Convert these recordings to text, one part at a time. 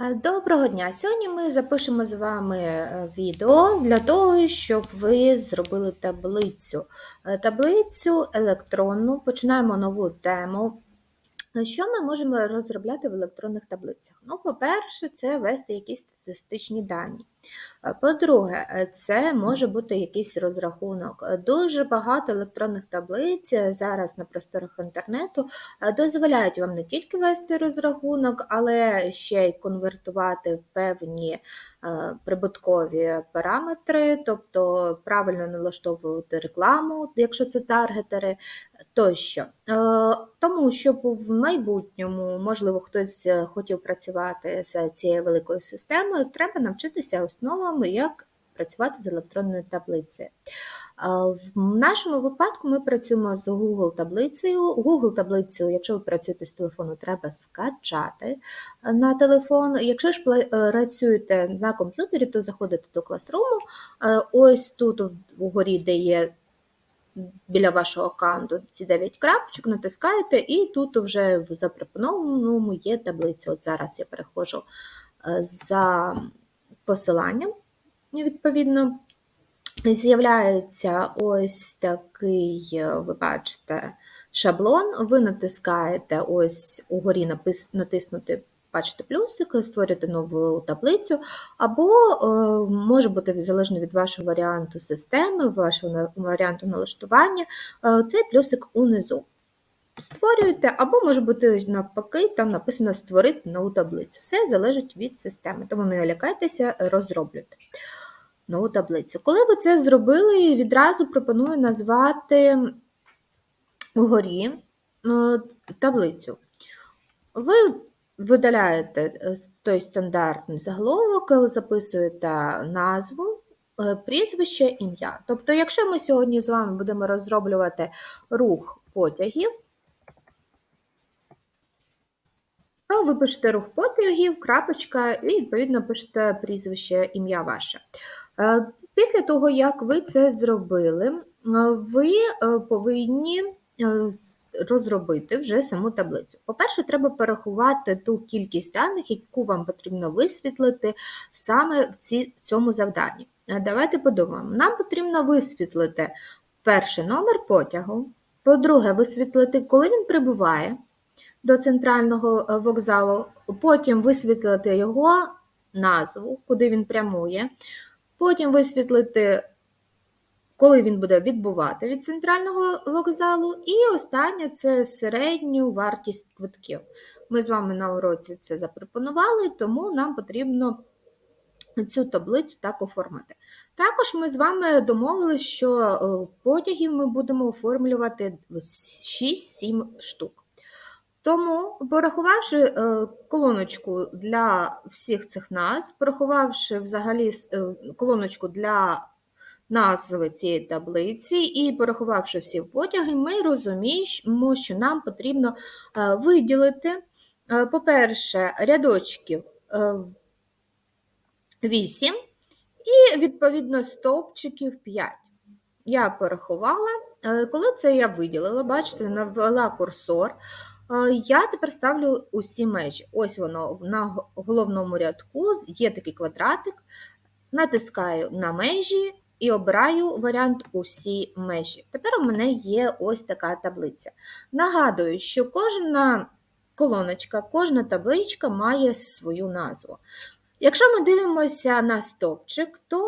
Е, Доброго дня! Сьогодні ми запишемо з вами е, відео для того, щоб ви зробили таблицю. Е, Таблицю електронну. Починаємо нову тему. Що ми можемо розробляти в електронних таблицях? Ну, по-перше, це ввести якісь статистичні дані. Е, По-друге, е, це може бути якийсь розрахунок. Е, Дуже багато електронних таблиць зараз на просторах інтернету дозволяють вам не тільки вести розрахунок, але ще й конвертувати в певні прибуткові параметри, тобто правильно налаштовувати рекламу, якщо це таргетери тощо. Е, Тому що в майбутньому, можливо, хтось е, хотів працювати з цією великою системою, треба навчитися основам, як працювати з електронною таблицею. В нашому випадку ми працюємо з Google таблицею. Google таблицю, якщо ви працюєте з телефону, треба скачати на телефон. Якщо ж е, працюєте на комп'ютері, то заходите до. Е, Ось тут вгорі, де є біля вашого аккаунту ці 9 крапочок, натискаєте, і тут вже в запропонованому є таблиця. От зараз я переходжу е, за посиланням, відповідно. З'являється ось такий, е, ви бачите, шаблон. Ви натискаєте ось угорі натиснути, бачите, плюсик, створюєте нову таблицю, або е, може бути залежно від вашого варіанту системи, вашого варіанту налаштування, е, цей плюсик унизу. Створюєте, або може бути навпаки, там написано створити нову таблицю. Все залежить від системи, тому не лякайтеся, розроблюйте нову таблицю. Коли ви це зробили, відразу пропоную назвати вгорі е, таблицю. Ви видаляєте е, той стандартний заголовок, записуєте назву, е, прізвище, ім'я. Тобто, якщо ми сьогодні з вами будемо розроблювати рух потягів, то ви пишете рух потягів, крапочка, і відповідно пишете прізвище, ім'я ваше. Е, Після того, як ви це зробили, е, ви е, повинні розробити вже саму таблицю. По-перше, треба порахувати ту кількість даних, яку вам потрібно висвітлити саме в цьому завданні. Давайте подумаємо. Нам потрібно висвітлити перший номер потягу, по-друге, висвітлити, коли він прибуває до центрального вокзалу, потім висвітлити його назву, куди він прямує, потім висвітлити, коли він буде відбувати від центрального вокзалу, і останнє це середню вартість квитків. Ми з вами на уроці це запропонували, тому нам потрібно цю таблицю так оформити. Також ми з вами домовилися, що е, потягів ми будемо оформлювати 6-7 штук. Тому, порахувавши е, колоночку для всіх цих назв, порахувавши взагалі е, колоночку для назви цієї таблиці і порахувавши всі потяги, ми розуміємо, що нам потрібно е, виділити, по-перше, рядочків е, 8 і, відповідно, стовпчиків 5. Я порахувала. Коли це я виділила, бачите, навела курсор. Е, Я тепер ставлю усі межі. Ось воно на головному рядку є такий квадратик. Натискаю на межі і обираю варіант усі межі. Тепер у мене є ось така таблиця. Нагадую, що кожна колоночка, кожна табличка має свою назву. Якщо ми дивимося на стовпчик, то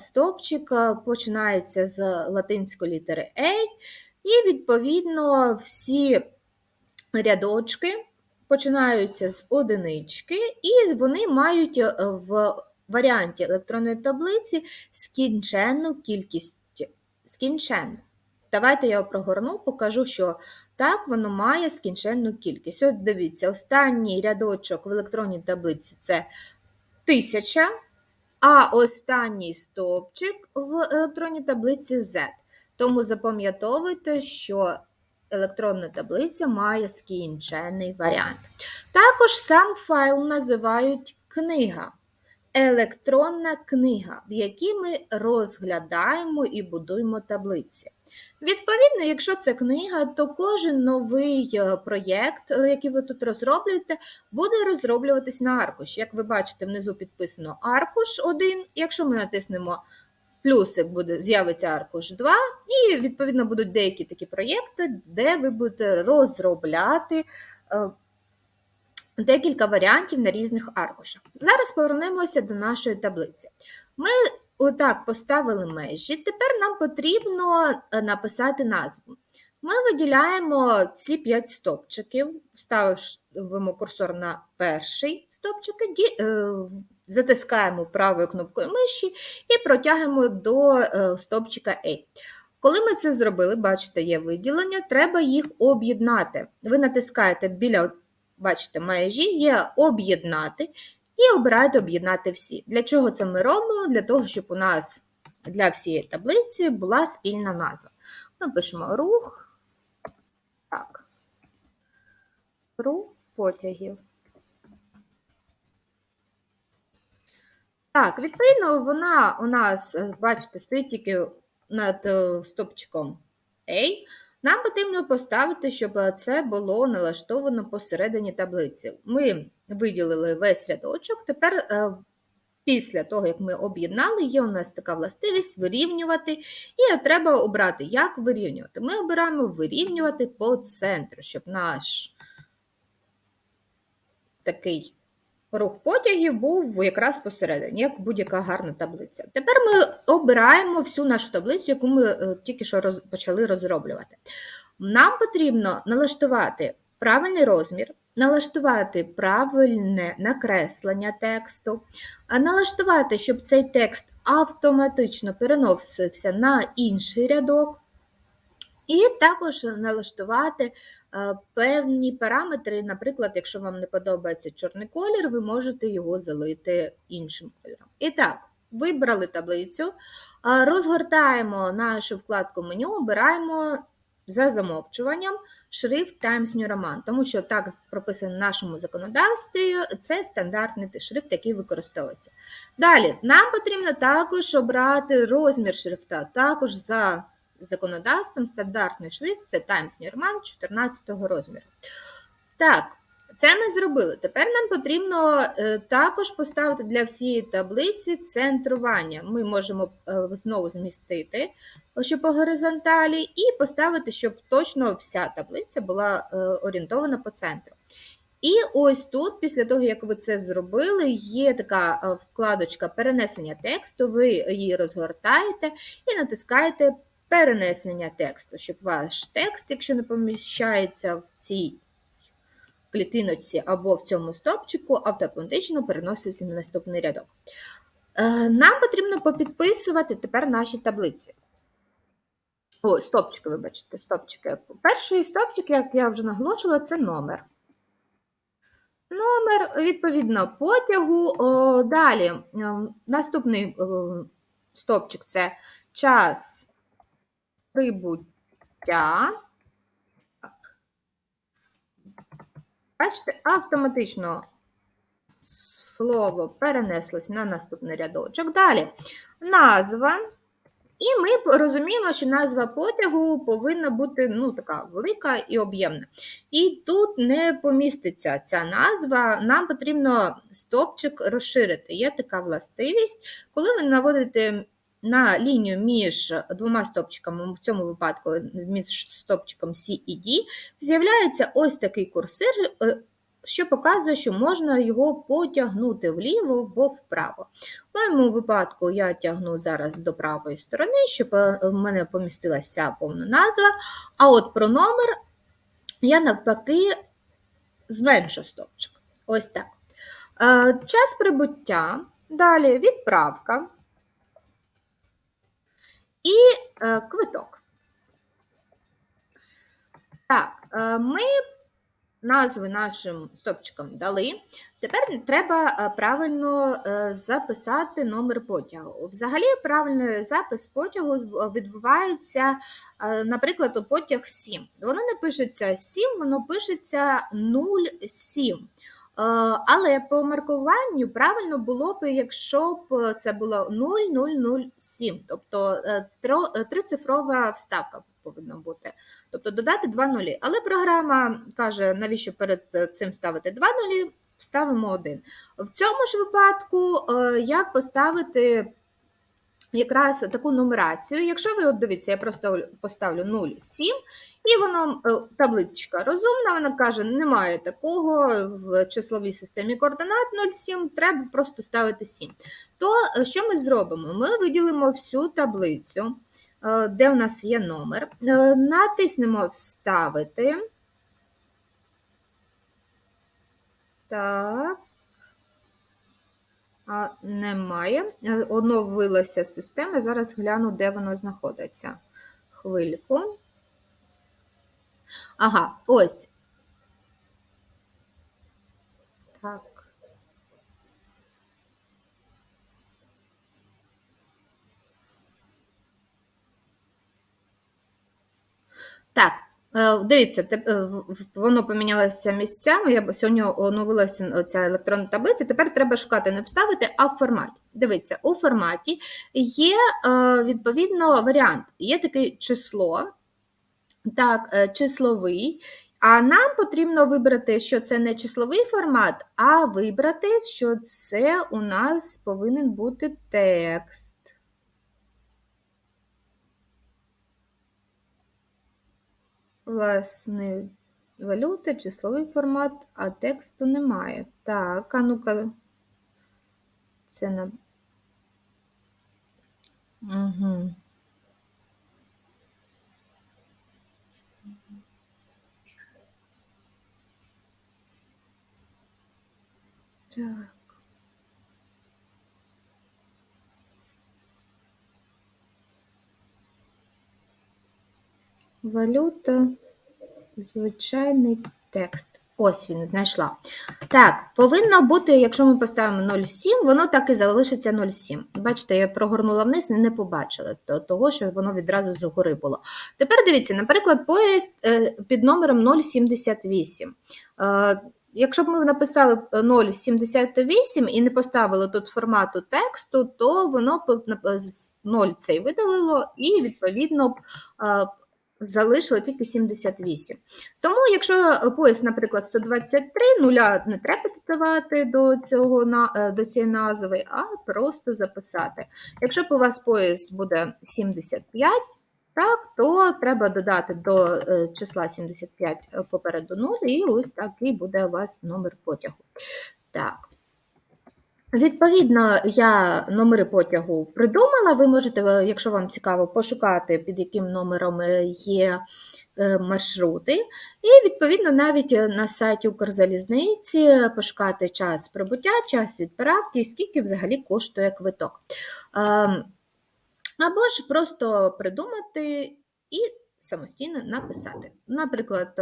стовпчик е, починається з латинської літери A, і, відповідно, всі рядочки починаються з одинички, і вони мають е, в варіанті електронної таблиці скінченну кількість. Скінченну. Давайте я прогорну, покажу, що так воно має скінченну кількість. От дивіться, останній рядочок в електронній таблиці це тисяча, а останній стовпчик в електронній таблиці Z. Тому запам'ятовуйте, що електронна таблиця має скінчений варіант. Також сам файл називають книга. Електронна книга, в якій ми розглядаємо і будуємо таблиці. Відповідно, якщо це книга, то кожен новий е, проєкт, який ви тут розроблюєте, буде розроблюватись на аркуші. Як ви бачите, внизу підписано аркуш 1. Якщо ми натиснемо плюсик, буде, з'явиться аркуш 2, і відповідно будуть деякі такі проєкти, де ви будете розробляти е, декілька варіантів на різних аркушах. Зараз повернемося до нашої таблиці. Ми отак поставили межі. Тепер нам потрібно е, написати назву. Ми виділяємо ці 5 стопчиків, ставимо курсор на перший стопчик, затискаємо правою кнопкою миші і протягуємо до е, стопчика A. Коли ми це зробили, бачите, є виділення, треба їх об'єднати. Ви натискаєте біля, бачите, межі, є об'єднати і обираєте об'єднати всі. Для чого це ми робимо? Для того, щоб у нас для всієї таблиці була спільна назва. Ми пишемо рух. Так. Рух потягів. Так, відповідно, вона у нас, е, бачите, стоїть тільки над е, стопчиком A. Нам потрібно поставити, щоб це було налаштовано посередині таблиці. Ми виділили весь рядочок. Тепер, е, після того, як ми об'єднали, є у нас така властивість вирівнювати, і треба обрати, як вирівнювати. Ми обираємо вирівнювати по центру, щоб наш такий рух потягів був якраз посередині, як будь-яка гарна таблиця. Тепер ми обираємо всю нашу таблицю, яку ми е, тільки що роз, почали розроблювати. Нам потрібно налаштувати правильний розмір, налаштувати правильне накреслення тексту, налаштувати, щоб цей текст автоматично переносився на інший рядок. І також налаштувати е, певні параметри. Наприклад, якщо вам не подобається чорний колір, ви можете його залити іншим кольором. І так, вибрали таблицю, е, розгортаємо нашу вкладку меню, обираємо за замовчуванням шрифт Times New Roman, тому що так прописано в нашому законодавстві, це стандартний шрифт, який використовується. Далі, нам потрібно також обрати розмір шрифта, також за законодавством стандартний шрифт це Times New Roman 14 розміру. Так, це ми зробили. Тепер нам потрібно е, також поставити для всієї таблиці центрування. Ми можемо е, знову змістити що по горизонталі, і поставити, щоб точно вся таблиця була е, орієнтована по центру. І ось тут, після того, як ви це зробили, є така вкладочка перенесення тексту, ви її розгортаєте і натискаєте перенесення тексту, щоб ваш текст, якщо не поміщається в цій клітиночці або в цьому стопчику, автоматично переносився на наступний рядок. Е, Нам потрібно попідписувати тепер наші таблиці. О, стопчики, вибачте, стопчики. Перший стопчик, як я вже наголошувала, це номер. Номер, відповідно, потягу. О, Далі, е, наступний е, стопчик це час прибуття. Бачите, автоматично слово перенеслось на наступний рядочок. Далі назва. І ми розуміємо, що назва потягу повинна бути ну, така велика і об'ємна. І тут не поміститься ця назва, нам потрібно стопчик розширити. Є така властивість, коли ви наводите на лінію між двома стопчиками, в цьому випадку між стопчиком C і D, з'являється ось такий курсир, е, що показує, що можна його потягнути вліво або вправо. В моєму випадку я тягну зараз до правої сторони, щоб е, в мене помістилася повна назва. А от про номер я навпаки зменшу стопчик. Ось так. Е, Час прибуття, далі відправка і е, квиток. Так, е, ми назви нашим стопчикам дали. Тепер треба е, правильно записати номер потягу. Взагалі, правильний запис потягу відбувається, наприклад, у потяг 7. Воно не пишеться 7, воно пишеться 07. Але по маркуванню правильно було б, якщо б це було 0007, тобто е, е, трицифрова вставка повинна бути. Тобто додати два нулі. Але програма каже, навіщо перед е, цим ставити два нулі, ставимо один. В цьому ж випадку, е, як поставити якраз таку нумерацію. Якщо ви от дивіться, я просто поставлю 0,7, і воно е, табличка розумна, вона каже, немає такого в числовій системі координат 0,7, треба просто ставити 7. То е, що ми зробимо? Ми виділимо всю таблицю, е, де у нас є номер, натиснемо Вставити. Так. А, Немає. Е, Оновилася система. Зараз гляну, де воно знаходиться. Хвильку. Ага, ось. Так. Так, дивіться, е, в- в- воно помінялося місцями. Я сьогодні оновилася ця електронна таблиця. Тепер треба шукати не вставити, а в форматі. Дивіться, у форматі є е, відповідно варіант. Є таке число, так, е, числовий. А нам потрібно вибрати, що це не числовий формат, а вибрати, що це у нас повинен бути текст. Власне, валюти, числовий формат, а тексту немає. Так, а ну-ка. Це на. Угу. Так. Валюта, звичайний текст. Ось він знайшла. Так, повинно бути, якщо ми поставимо 0,7, воно так і залишиться 0,7. Бачите, я прогорнула вниз і не побачила того, що воно відразу згори було. Тепер дивіться, наприклад, поїзд е, під номером 078. Е, Якщо б ми написали 0,78 і не поставили тут формату тексту, то воно б 0 цей видалило і, відповідно, е, тільки 78. Тому, якщо пояс, наприклад, 123, нуля не треба додавати до, цього, е, до цієї назви, а просто записати. Якщо у вас пояс буде 75, так, то треба додати до е, числа 75 попереду 0, і ось такий буде у вас номер потягу. Так. Відповідно, я номери потягу придумала. Ви можете, е, якщо вам цікаво, пошукати, під яким номером е, є е, маршрути. І, відповідно, навіть на сайті Укрзалізниці пошукати час прибуття, час відправки скільки взагалі коштує квиток. Ем, Або ж просто придумати і самостійно написати. Наприклад,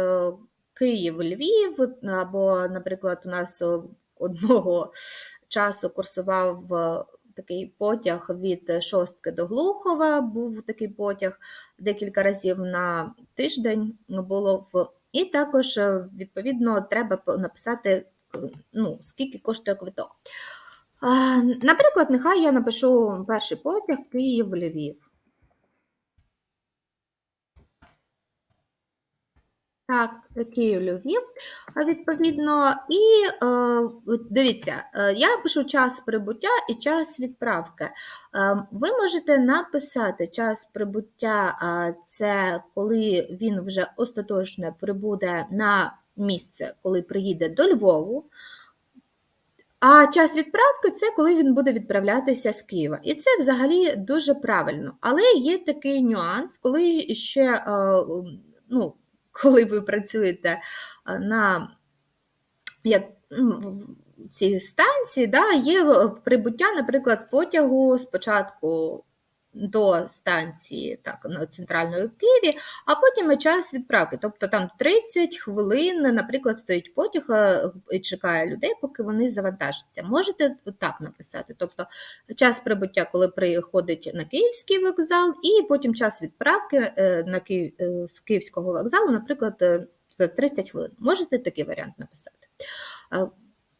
Київ, Львів, або, наприклад, у нас одного часу курсував е, такий потяг від Шостки до Глухова, був такий потяг декілька разів на тиждень було в. І також, е, відповідно, треба написати, е, ну, скільки коштує квиток. Наприклад, нехай я напишу перший потяг Київ-Львів. Так, Київ-Львів, а відповідно, і е, дивіться, е, я пишу час прибуття і час відправки. Е, ви можете написати час прибуття, це коли він вже остаточно прибуде на місце, коли приїде до Львову. А час відправки це коли він буде відправлятися з Києва. І це взагалі дуже правильно. Але є такий нюанс, коли ще ну, коли ви працюєте е, на як, в цій станції, да, є е, прибуття, наприклад, потягу спочатку до станції так, центральної в Києві, а потім час відправки. Тобто там 30 хвилин, наприклад, стоїть потяг е, і чекає людей, поки вони завантажаться. Можете так написати. Тобто час прибуття, коли приходить на Київський вокзал, і потім час відправки е, на Київ, е, з Київського вокзалу, наприклад, за 30 хвилин. Можете такий варіант написати.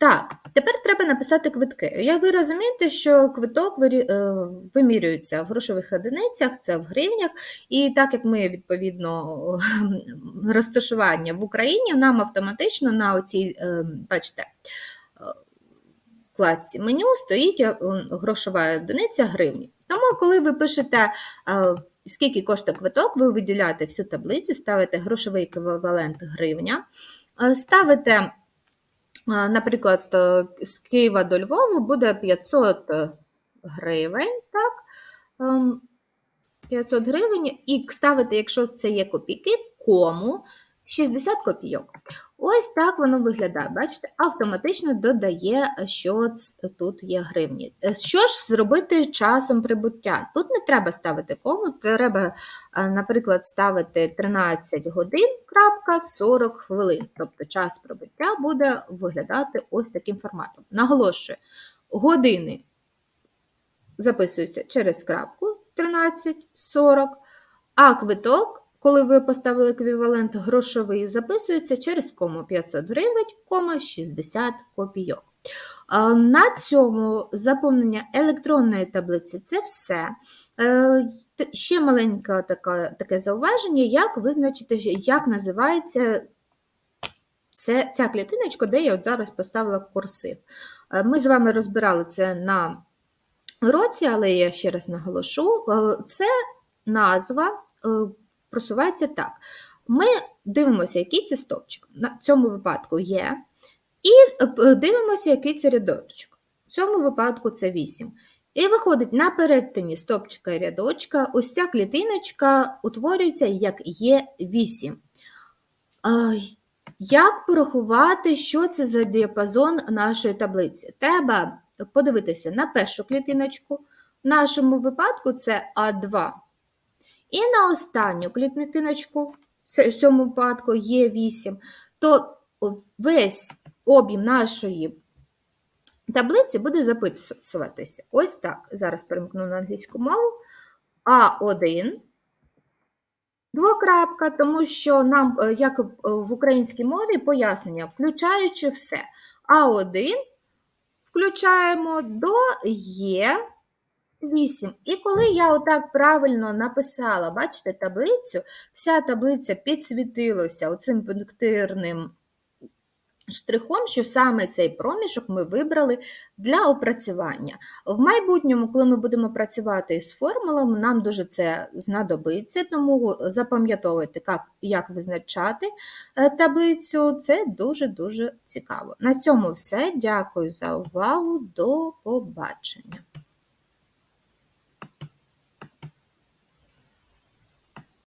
Так, тепер треба написати квитки. Як ви розумієте, що квиток е, вимірюється в грошових одиницях, це в гривнях, і так як ми відповідно розташування в Україні, нам автоматично на оцій, е, бачите, е, вкладці меню стоїть грошова одиниця гривні. Тому, коли ви пишете, скільки коштує квиток, ви виділяєте всю таблицю, ставите грошовий еквівалент гривня, ставите. Е, Наприклад, е, з Києва до Львова буде 500 гривень, так? Ем, 500 гривень, і ставити, якщо це є копійки, кому 60 копійок. Ось так воно виглядає. Бачите, автоматично додає, що тут є гривні. Е, Що ж зробити часом прибуття? Тут не треба ставити кому, треба, е, наприклад, ставити 13 годин, крапка, 40 хвилин. Тобто час прибуття буде виглядати ось таким форматом. Наголошую, години записуються через крапку 13,40, а квиток, коли ви поставили еквівалент грошовий, записується через кому 500 гривень, кома 60 копійок. На цьому заповнення електронної таблиці це все. Е, Ще маленьке таке, зауваження, як визначити, як називається ця клітиночка, де я от зараз поставила курсив. Е, Ми з вами розбирали це на році, але я ще раз наголошу, е, це назва просувається так. Ми дивимося, який це стовпчик. На цьому випадку є, і е, дивимося, який це рядочок. В цьому випадку це 8. І виходить, на перетині стовпчика і рядочка, ось ця клітиночка утворюється як є 8. Як порахувати, що це за діапазон нашої таблиці? Треба подивитися на першу клітиночку. В нашому випадку це А2. І на останню клітиночку, в цьому випадку є 8, то весь об'єм нашої таблиці буде записуватися. Ось так. Зараз перемкну на англійську мову. А1. Двокрапка, тому що нам, е, як в українській мові, пояснення, включаючи все. А1 включаємо до Є8. І коли я отак правильно написала, бачите, таблицю, вся таблиця підсвітилася оцим пунктирним штрихом, що саме цей проміжок ми вибрали для опрацювання. В майбутньому, коли ми будемо працювати з формулами, нам дуже це знадобиться, тому запам'ятовуйте, як, як визначати е, таблицю, це дуже-дуже цікаво. На цьому все. Дякую за увагу. До побачення.